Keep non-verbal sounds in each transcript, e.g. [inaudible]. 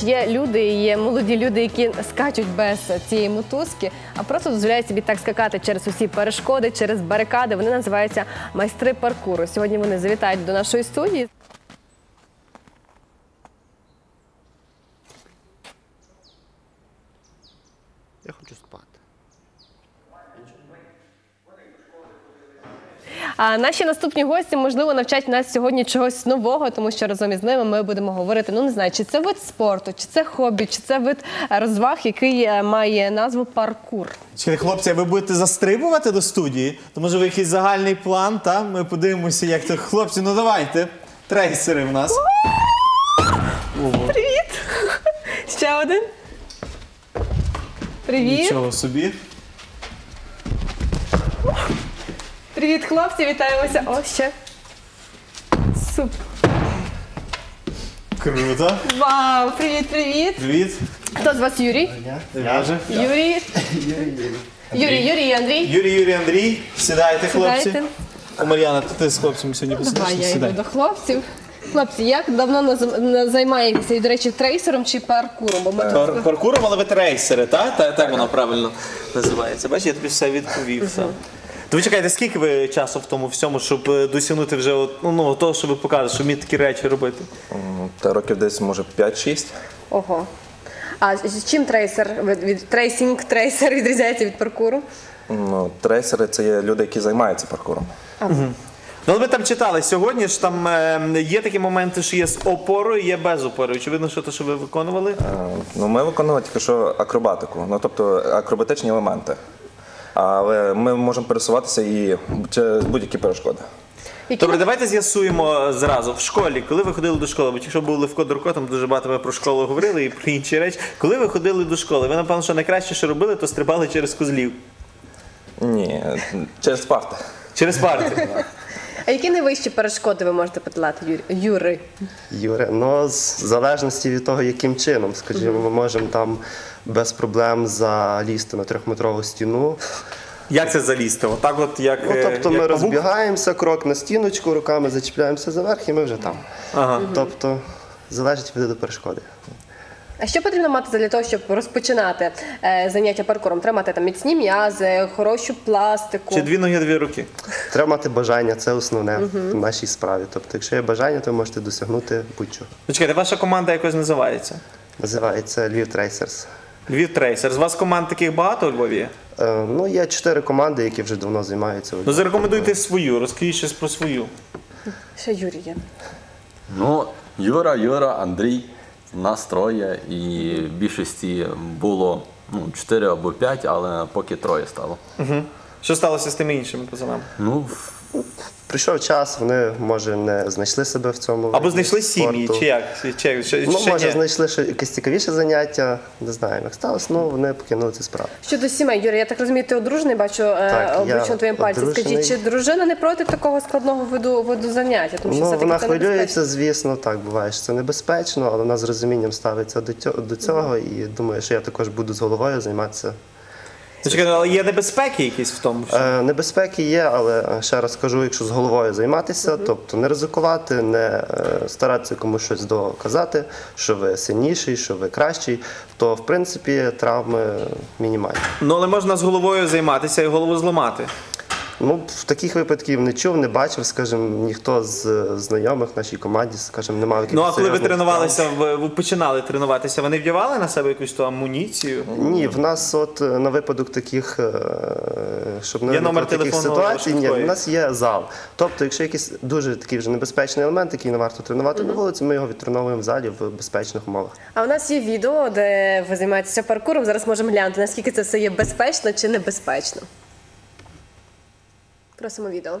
знаєш, є люди, є молоді люди, які скачуть без цієї мотузки, а просто дозволяють собі так скакати через усі перешкоди, через барикади. Вони називаються майстри паркуру. Сьогодні вони завітають до нашої студії. А наші наступні гості, можливо, навчать нас сьогодні чогось нового, тому що разом із ними ми будемо говорити. Ну не знаю, чи це вид спорту, чи це хобі, чи це вид е, розваг, який е, має назву паркур. Чекайте, хлопці, а ви будете застрибувати до студії? То може ви якийсь загальний план, та? Ми подивимося, як це. Хлопці, ну давайте. Трейсери в нас. Привіт! [laughs] Ще один. Привіт. Нічого собі. Привіт, хлопці, вітаємося. О, ще. Суп. Круто. Вау, привіт, привіт. Привіт. Хто з вас Юрій? Я же. Юрій. Юрій, Юрій Андрій. Юрій, Юрій, Андрій. Сідайте, хлопці. Сідайте. О, Мар'яна, то ти з хлопцями сьогодні Давай посидиш? я йду Сідай. до хлопців. Хлопці, як давно займаєтеся, і, до речі, трейсером чи паркуром? Бо ми Пар- Паркуром, але ви трейсери, так? Так, так воно правильно називається. Бачиш, я тобі все відповів. Все. То ви чекайте, скільки ви часу в тому всьому, щоб е, досягнути вже от, ну, ну, того, що ви показуєте, що вмієте такі речі робити? Та років десь може 5-6. Ого. А з чим трейсер від, від трейсінг, трейсер відрізняється від паркуру? Ну, трейсери це є люди, які займаються паркуром. Ну, але ви там читали, сьогодні ж там е, є такі моменти, що є з опорою, є без опори. Очевидно, що те, що ви виконували. Е, Ну, ми виконували тільки що акробатику, ну тобто акробатичні елементи. Але ми можемо пересуватися і через будь-які перешкоди. Які Добре, давайте з'ясуємо зразу. В школі, коли ви ходили до школи, бо якщо був Левко Дурко, там дуже багато ми про школу говорили і про інші речі. Коли ви ходили до школи, ви, напевно, що найкраще, що робили, то стрибали через козлів. Ні, через парти. Через парти. [laughs] А які найвищі перешкоди ви можете подолати, Юрій? Юри? Юре, ну з залежності від того, яким чином, скажімо, ми можемо там без проблем залізти на трьохметрову стіну. Як це залізти? Отак, от як. Ну, тобто як ми павук? розбігаємося, крок на стіночку, руками зачіпляємося за верх і ми вже там. Ага. Тобто залежить від перешкоди. А що потрібно мати для того, щоб розпочинати е, заняття паркуром? Треба мати там міцні м'язи, хорошу пластику. Чи дві ноги, дві руки. Треба мати бажання, це основне в нашій справі. Тобто, якщо є бажання, то ви можете досягнути будь-що. Ну, чекайте, ваша команда якось називається? Називається Львів Трейсерс. Львів Трейсер. З вас команд таких багато у Львові? є? Е, Ну, є чотири команди, які вже давно займаються. Ну, зарекомендуйте свою, розкажіть щось про свою. Ще Юрій є. Ну, Юра, Юра, Андрій, нас троє, і в більшості було ну, 4 або 5, але поки троє стало. Що сталося з тими іншими пацанами? Ну, Прийшов час, вони може не знайшли себе в цьому. Або виді знайшли сім'ї, чи як? Чи, чи, Ну, ще може, ні? знайшли ще якесь цікавіше заняття, не знаю, як сталося, ну вони покинули цю справу. Щодо сімей, Юрій, я так розумію, ти одружений, бачу е, обличчя на твоєму пальці. Скажіть, чи дружина не проти такого складного виду, виду заняття? Тому що Ну, все-таки вона це хвилюється, звісно, так буває, що це небезпечно, але вона з розумінням ставиться до цього, до цього і думаю, що я також буду з головою займатися. Ну, чекайте, але є небезпеки якісь в тому? що Е, небезпеки є, але е, ще раз кажу, якщо з головою займатися, тобто не ризикувати, не е, старатися комусь щось доказати, що ви сильніший, що ви кращий, то в принципі травми мінімальні. Ну, але можна з головою займатися і голову зламати. Ну, в таких випадків не чув, не бачив, скажімо, ніхто з знайомих в нашій команді, скажімо, не мав якихось Ну, а коли ви серйозних тренувалися, ви, ви починали тренуватися, вони вдягали на себе якусь ту амуніцію? Ні, в нас от е, на випадок таких, е, щоб не Є номер таких телефону ситуацій, ні, швидкої? в нас є зал. Тобто, якщо якийсь дуже такий вже небезпечний елемент, який не варто тренувати на вулиці, ми його відтреновуємо в залі в безпечних умовах. А у нас є відео, де ви займаєтеся паркуром. Зараз можемо глянути, наскільки це все є безпечно чи небезпечно. Просимо відео.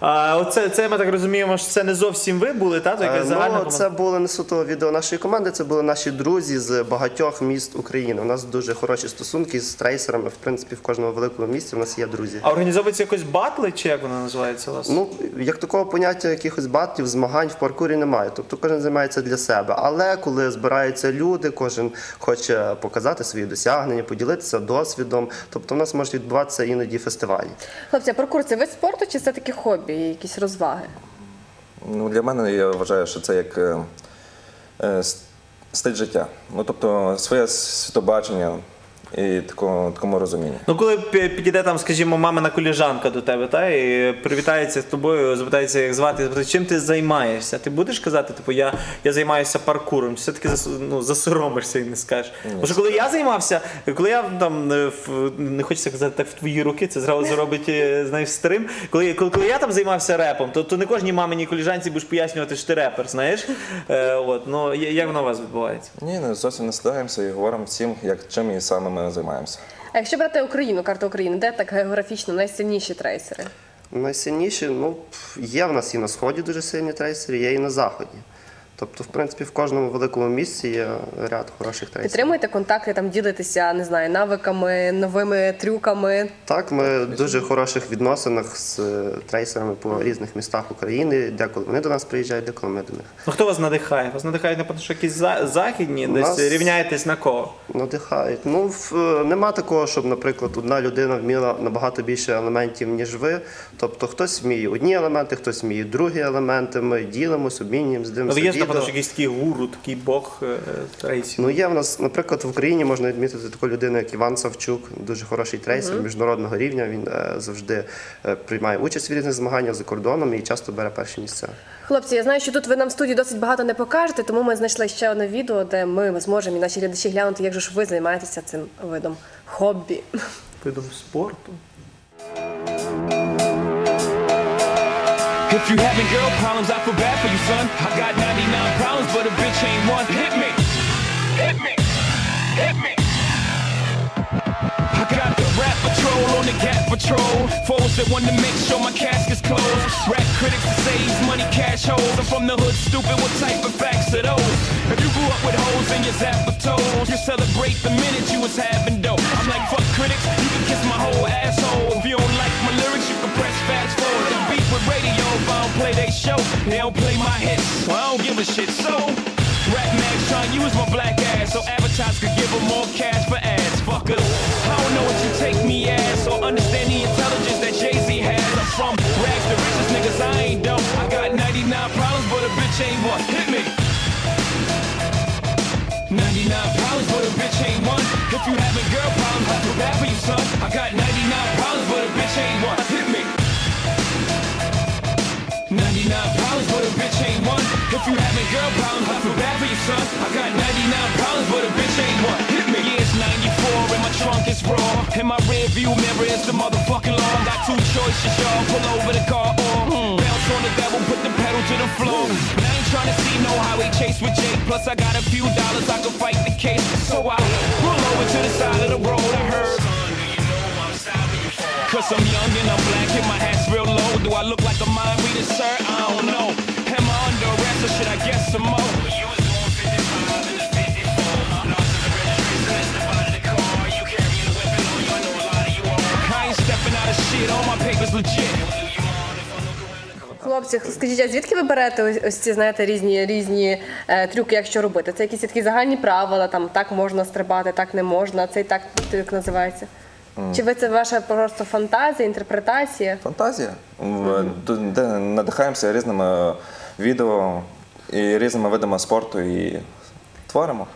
А оце це ми так розуміємо, що це не зовсім ви були, та? То якась загальна Ну, команда? це було не суто відео нашої команди, це були наші друзі з багатьох міст України. У нас дуже хороші стосунки з трейсерами. В принципі, в кожному великому місті у нас є друзі. А організовується якось батли, чи як воно називається у вас? Ну, як такого поняття якихось батлів, змагань в паркурі немає. Тобто кожен займається для себе. Але коли збираються люди, кожен хоче показати свої досягнення, поділитися досвідом. Тобто, в нас можуть відбуватися іноді фестивалі. Хлопці, а паркур це вид спорту чи це таке хобі, якісь розваги? Ну, для мене я вважаю, що це як е, е, стиль життя. Ну, тобто своє світобачення і такому, такому розумінні. Ну, коли підійде там, скажімо, мамина коліжанка до тебе, та і привітається з тобою, запитається, як звати, запитає, чим ти займаєшся? Ти будеш казати, типу, я, я займаюся паркуром, все-таки зас, ну, засоромишся і не скажеш? Тому що коли я займався, коли я там е, в- не хочеться казати так в твої руки, це зразу робить е, знаєш старим. Коли, коли, коли я там займався репом, то, то не кожній маминій коліжанці будеш пояснювати, що ти репер, знаєш? Е, от, ну, як воно у вас відбувається? Ні, не зовсім не стидаємося і говоримо всім, як чим і саме ми займаємося. А якщо брати Україну, карту України, де так географічно найсильніші трейсери? Найсильніші, ну, є в нас і на сході дуже сильні трейсери, є і на заході. Тобто, в принципі, в кожному великому місці є ряд хороших трейсерів. Підтримуєте контакти, там ділитеся, не знаю, навиками, новими трюками. Так, ми в дуже хороших відносинах з е, трейсерами по різних містах України. Деколи вони до нас приїжджають, деколи ми до них. Ну, хто вас надихає? Вас надихають, напевно, що якісь за- західні, десь Нас- рівняєтесь на кого? Надихають. Ну, в, е, нема такого, щоб, наприклад, одна людина вміла набагато більше елементів, ніж ви. Тобто хтось вміє одні елементи, хтось вміє другі елементи. Ми ділимося, обмінюємося, Ну, дивимося є ж, відео. Що якийсь такий гуру, такий бог е, рейсів. Ну, є в нас, наприклад, в Україні можна відмітити таку людину, як Іван Савчук, дуже хороший трейсер міжнародного рівня. Він е, завжди е, приймає участь в різних змаганнях за кордоном і часто бере перші місця. Хлопці, я знаю, що тут ви нам в студії досить багато не покажете, тому ми знайшли ще одне відео, де ми зможемо і наші глядачі глянути, як же ж ви займаєтеся цим видом хобі. Видом спорту. If you having girl problems, I feel bad for you, son. I got 99 problems, but a bitch ain't one. Hit me. Hit me. Hit me. I got the rap patrol on the gap patrol. Foes that want to make sure my casket's closed. Rap critics that say he's money cash holes. I'm from the hood, stupid. What type of facts are those? If you grew up with hoes in your zapper toes, you celebrate the minute you was having dope. I'm like, fuck critics, you can kiss my whole asshole. If you don't like my lyrics, you can press fast with radio if I don't play they show. They don't play my hits, so I don't give a shit. So, rap mags trying to use my black ass so advertisers could give them more cash for ads. Fuckers, I don't know what you take me as or understand the intelligence that Jay Z has. I'm from rags to riches, niggas. I ain't dumb. I got 99 problems, but a bitch ain't one. Hit me. 99 problems, but a bitch ain't one. If you having girl problems, I feel bad for you, son. In my rear view mirror is the motherfucking law. Got two choices, y'all. Pull over the car or bounce on the devil, put the pedal to the floor. But I ain't trying to see no highway chase with Jake. Plus, I got a few dollars, I can fight the case. So I pull over to the side of the road. I heard. Cause I'm young and I'm black and my hat's real low. Do I look like a mind reader, sir? I don't know. Am I under arrest or should I guess some more? Хлопці, скажіть, а звідки ви берете ось, ось ці знаєте різні різні е, трюки, як що робити? Це якісь такі загальні правила, там так можна стрибати, так не можна, цей так трюк називається. Чи ви це ваша просто фантазія, інтерпретація? Фантазія, де надихаємося різними відео і різними видами спорту і творимо.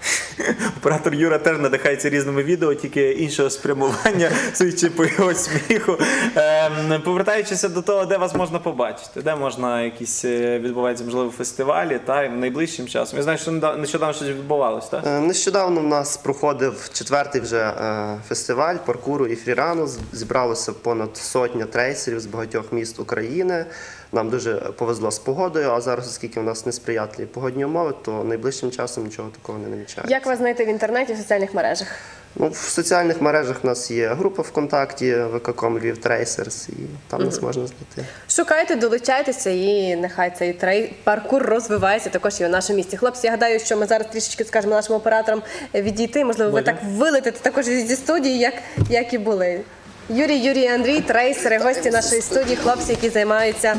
Оператор Юра теж надихається різними відео, тільки іншого спрямування, [laughs] судячи по його сміху. Ем, повертаючися до того, де вас можна побачити, де можна якісь е, відбуваються, можливо, фестивалі, та найближчим часом. Я знаю, що нещодавно щось відбувалось, так? Е, Нещодавно в нас проходив четвертий вже е, фестиваль паркуру і фрірану. Зібралося понад сотня трейсерів з багатьох міст України. Нам дуже повезло з погодою, а зараз, оскільки у нас несприятливі погодні умови, то найближчим часом нічого такого не намічається. Як вас знайти в інтернеті в соціальних мережах? Ну, в соціальних мережах у нас є група ВКонтакті ВККом Львів Трейсерс, і там нас можна знайти. Шукайте, долучайтеся і нехай цей трей паркур розвивається також і у нашому місті. Хлопці, я гадаю, що ми зараз трішечки скажемо нашим операторам відійти. Можливо, ви так вилетите також зі студії, як, як і були. Юрій, Юрій, Андрій, трейсери, гості нашої студії, хлопці, які займаються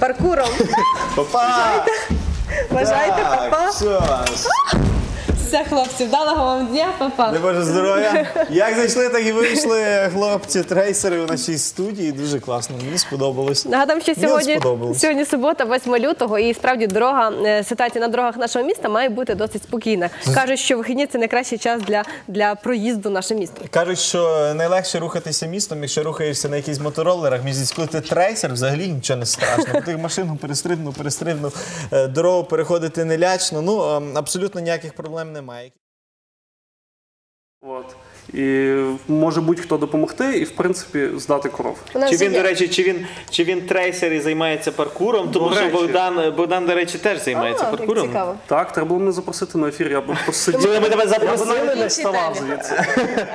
паркуром. Папа! Вважайте, папа. Все, хлопці, вдалого вам дня, папа. не боже здоров'я. Як зайшли, так і вийшли хлопці, трейсери у нашій студії. Дуже класно, мені сподобалось. Нагадам, що Мені сьогодні, сподобалось. сьогодні субота, 8 лютого, і справді дорога е, ситуація на дорогах нашого міста має бути досить спокійна. Кажуть, що вихідні це найкращий час для, для проїзду наше місто. Кажуть, що найлегше рухатися містом, якщо рухаєшся на якихось моторолерах. Мені коли ти трейсер, взагалі нічого не страшно. Бо Ти машину перестрибнув, перестрибнув, е, дорогу переходити не лячно. Ну, ем, абсолютно ніяких проблем немає. От. І може будь-хто допомогти і, в принципі, здати кров. Чи він, є- до речі, чи він, чи він трейсер і займається паркуром? Тому До що речі. Богдан, Богдан, до речі, теж займається А, паркуром. паркуром. цікаво. Так, треба було мене запросити на ефір, я б [laughs] посидів. Ми тебе запросили, не вставав звідси. [laughs]